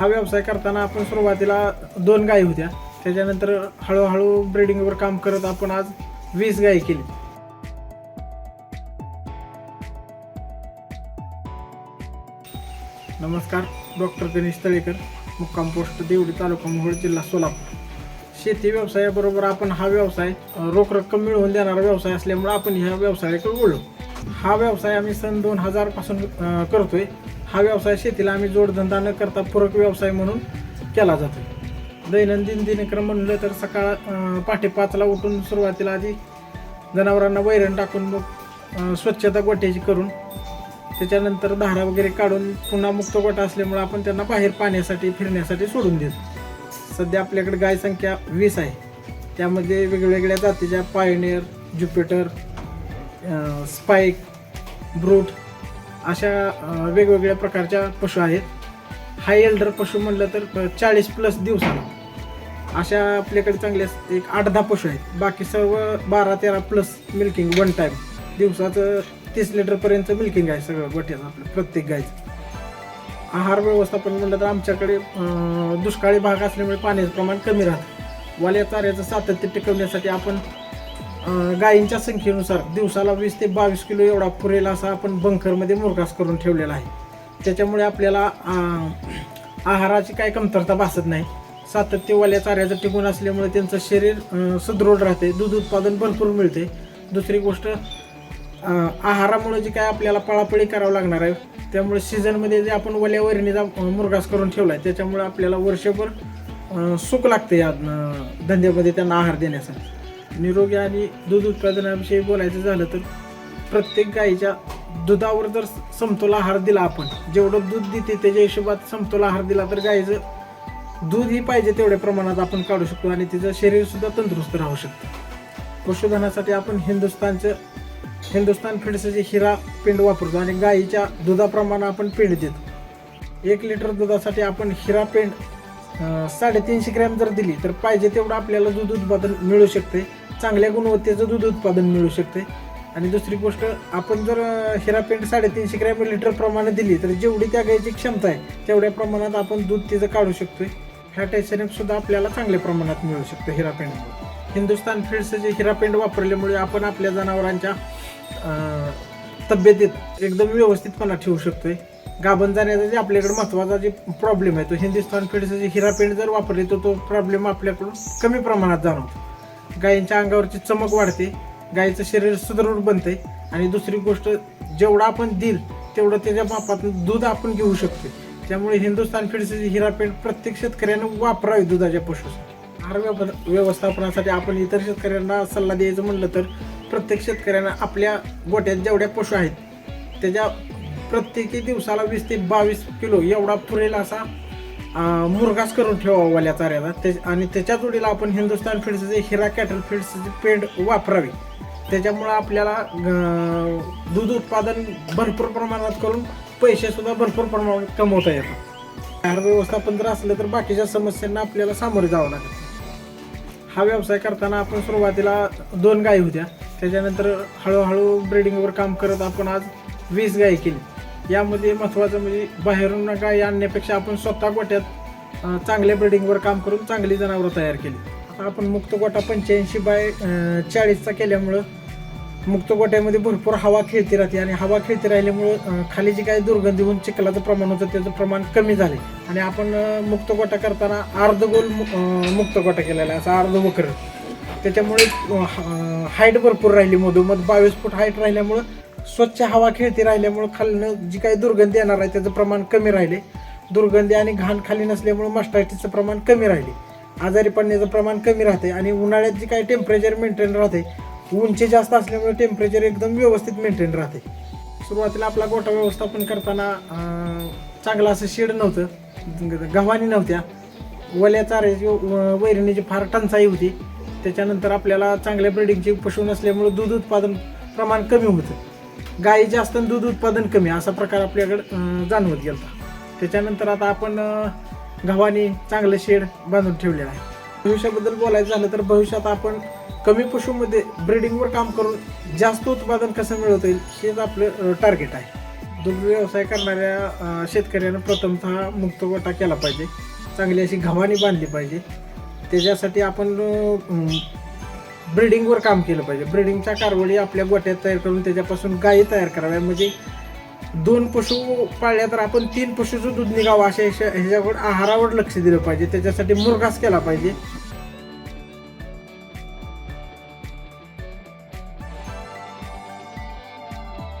हा व्यवसाय करताना आपण सुरुवातीला दोन गायी होत्या. त्याच्यानंतर हळूहळू ब्रिडिंगवर काम करत आपण आज वीस गायी केली. नमस्कार डॉक्टर गणेश तळेकर मुक्काम पोस्ट देवडी तालुका मोहोळ जिल्हा सोलापूर. शेती व्यवसायाबरोबर आपण हा व्यवसाय रोख रक्कम मिळवून देणारा व्यवसाय असल्यामुळे आपण ह्या व्यवसायाकडे बोललो हा व्यवसाय आम्ही सन दोन हजारपासून करतोय. हा व्यवसाय शेतीला आम्ही जोडधंदा न करता पूरक व्यवसाय म्हणून केला जातो दैनंदिन दिनक्रम म्हणलं तर सकाळ पहाटे पाचला उठून सुरुवातीला आधी जनावरांना वैरण टाकून मग स्वच्छता गोट्याची करून त्याच्यानंतर धारा वगैरे काढून पुन्हा मुक्त गोठा असल्यामुळे आपण त्यांना बाहेर पाण्यासाठी फिरण्यासाठी सोडून देतो. सध्या आपल्याकडे गाय संख्या वीस आहे. त्यामध्ये वेगवेगळ्या जातीच्या पायनेर ज्युपिटर स्पाईक ब्रूट अशा वेगवेगळ्या प्रकारच्या पशु आहेत. हाय एल्डर पशु म्हणलं तर चाळीस प्लस दिवसाला. अशा आपल्याकडे चांगले एक आठ दहा पशु आहेत. बाकी सर्व बारा तेरा प्लस मिल्किंग वन टाईम दिवसाचं तीस लिटरपर्यंत मिल्किंग आहे सगळं गोठ्याचं आपलं प्रत्येक गायचं आहार व्यवस्थापन म्हणलं तर आमच्याकडे दुष्काळी भाग असल्यामुळे पाण्याचं प्रमाण कमी राहतं. वाल्या चाऱ्याचं सातत्य टिकवण्यासाठी आपण गायींच्या संख्येनुसार दिवसाला वीस ते बावीस किलो एवढा पुरेल असा आपण बंकरमध्ये मुरगास करून ठेवलेला आहे. त्याच्यामुळे आपल्याला आहाराची काही कमतरता भासत नाही. सातत्य वल्या चाऱ्याचं टिकून असल्यामुळे त्यांचं शरीर सुदृढ राहते. दूध उत्पादन भरपूर मिळते. दुसरी गोष्ट आहारामुळे जे काय आपल्याला पळापळी करावं लागणार आहे त्यामुळे सीझनमध्ये जे आपण वल्या वरणीचा अं, करून ठेवला आहे त्याच्यामुळे आपल्याला वर्षभर सुख लागते या धंद्यामध्ये त्यांना आहार देण्यासाठी. निरोगी आणि दूध उत्पादनाविषयी बोलायचं झालं तर प्रत्येक गाईच्या दुधावर जर समतोल आहार दिला आपण जेवढं दूध देते त्याच्या हिशोबात समतोल आहार दिला तर गाईचं दूधही पाहिजे तेवढ्या प्रमाणात आपण काढू शकतो आणि तिचं शरीरसुद्धा तंदुरुस्त राहू शकतं. पशुधनासाठी आपण हिंदुस्तानचं हिंदुस्तान फिडसचे जे हिरा पेंड वापरतो आणि गाईच्या दुधाप्रमाणे आपण पेंड देतो. एक लिटर दुधासाठी आपण हिरा पेंड साडेतीनशे ग्रॅम जर दिली तर पाहिजे तेवढं आपल्याला दूध उत्पादन मिळू शकते. चांगल्या गुणवत्तेचं दूध उत्पादन मिळू शकते आणि दुसरी गोष्ट आपण जर हिरा पेंड साडेतीनशे ग्रॅम लिटर प्रमाणे दिली तर जेवढी त्या गायीची क्षमता आहे तेवढ्या प्रमाणात आपण दूध तिचं काढू शकतो फॅट एसएनएफ सुद्धा आपल्याला चांगल्या प्रमाणात मिळू शकतं हिरा पेंट. हिंदुस्तान फीड्सचं जे हिरा पेंट वापरल्यामुळे आपण आपल्या जनावरांच्या तब्येतीत एकदम व्यवस्थितपणा ठेवू शकतोय. गाभण जाण्याचा जे आपल्याकडे महत्त्वाचा जे प्रॉब्लेम आहे तो हिंदुस्तान फिड्सचे हिरा पेंट जर वापरले तर तो प्रॉब्लेम आपल्याकडून कमी प्रमाणात जाणवतो. गायींच्या अंगावरची चमक वाढते गायीचं शरीर सुदृढ बनते आणि दुसरी गोष्ट जेवढं आपण देईल तेवढं त्याच्या मापातून दूध आपण घेऊ शकतो. त्यामुळे हिंदुस्थान फीडचं हिरापेंट हिरा प्रत्येक शेतकऱ्यानं वापरावी दुधाच्या पशुसाठी. आहार व्यव- व्यवस्थापनासाठी आपण इतर शेतकऱ्यांना सल्ला द्यायचं म्हणलं तर प्रत्येक शेतकऱ्यांना आपल्या गोट्यात जेवढ्या पशु आहेत त्याच्या प्रत्येकी दिवसाला वीस ते बावीस किलो एवढा पुरेल असा मुरगास करून ठेवावा वाल्या चाऱ्याला ते आणि त्याच्या जोडीला आपण हिंदुस्थान फिड्सचे हिरा कॅटल फिड्सचे पेंड वापरावे. त्याच्यामुळं आपल्याला दूध उत्पादन भरपूर प्रमाणात करून पैसेसुद्धा भरपूर प्रमाणात कमवता येतात. आहार व्यवस्थापन जर असलं तर बाकीच्या समस्यांना आपल्याला सामोरे जावं लागतं हा व्यवसाय करताना आपण सुरुवातीला दोन गायी होत्या. त्याच्यानंतर हळूहळू ब्रिडिंगवर काम करत आपण आज वीस गायी केली. यामध्ये महत्त्वाचं म्हणजे बाहेरून काय आणण्यापेक्षा आपण स्वतः गोट्यात चांगल्या ब्रिडिंगवर काम करून चांगली जनावरं तयार केली. आता आपण मुक्त गोटा पंच्याऐंशी बाय चाळीसचा केल्यामुळं मुक्त गोट्यामध्ये भरपूर हवा खेळती राहते आणि हवा खेळती राहिल्यामुळं खाली जी काही दुर्गंधी होऊन चिखलाचं प्रमाण होतं त्याचं प्रमाण कमी झाले. आणि आपण मुक्त गोटा करताना अर्धगोल मु- मुक्त गोटा केलेला आहे असा अर्ध वक्र. त्याच्यामुळे हाईट भरपूर राहिली मधोमध बावीस फूट हाईट राहिल्यामुळं स्वच्छ हवा खेळती राहिल्यामुळं खालनं जी काही दुर्गंधी येणार आहे त्याचं प्रमाण कमी राहिले. दुर्गंधी आणि घाण खाली नसल्यामुळं मस्टायटीचं प्रमाण कमी राहिले. आजारी पडण्याचं प्रमाण कमी राहते आणि उन्हाळ्यात जी काही टेम्परेचर मेंटेन राहते उंची जास्त असल्यामुळे टेम्परेचर एकदम व्यवस्थित मेंटेन राहते. सुरुवातीला आपला गोठा व्यवस्थापन करताना चांगलं असं शेड नव्हतं गव्हाणी नव्हत्या. वल्या चाऱ्याची व- वैरणीची फार टंचाई होती. त्याच्यानंतर आपल्याला चांगल्या ब्रिडिंगची पशु नसल्यामुळे दूध उत्पादन प्रमाण कमी होतं. गायी जास्त दूध उत्पादन कमी असा प्रकार आपल्याकडे जाणवत गेला त्याच्यानंतर आता आपण गव्हाने गव्हाणी चांगलं शेड बांधून ठेवलेलं आहे. भविष्याबद्दल बोलायचं झालं तर भविष्यात आपण कमी पशुमध्ये ब्रिडिंगवर काम करून जास्त उत्पादन कसं मिळवता येईल हेच आपलं टार्गेट आहे. दुग्ध व्यवसाय करणाऱ्या शेतकऱ्यानं प्रथमतः मुक्त गोटा केला पाहिजे. चांगली अशी घवानी बांधली पाहिजे. त्याच्यासाठी आपण ब्रिडिंगवर काम केलं पाहिजे. ब्रिडिंगच्या कारवडी आपल्या गोट्यात तयार करून त्याच्यापासून गायी तयार कराव्या. म्हणजे दोन पशु पाळल्या तर आपण तीन पशुचं दूध निघावं अशा ह्याच्यावर आहारावर लक्ष दिलं पाहिजे. त्याच्यासाठी मुरघास केला पाहिजे.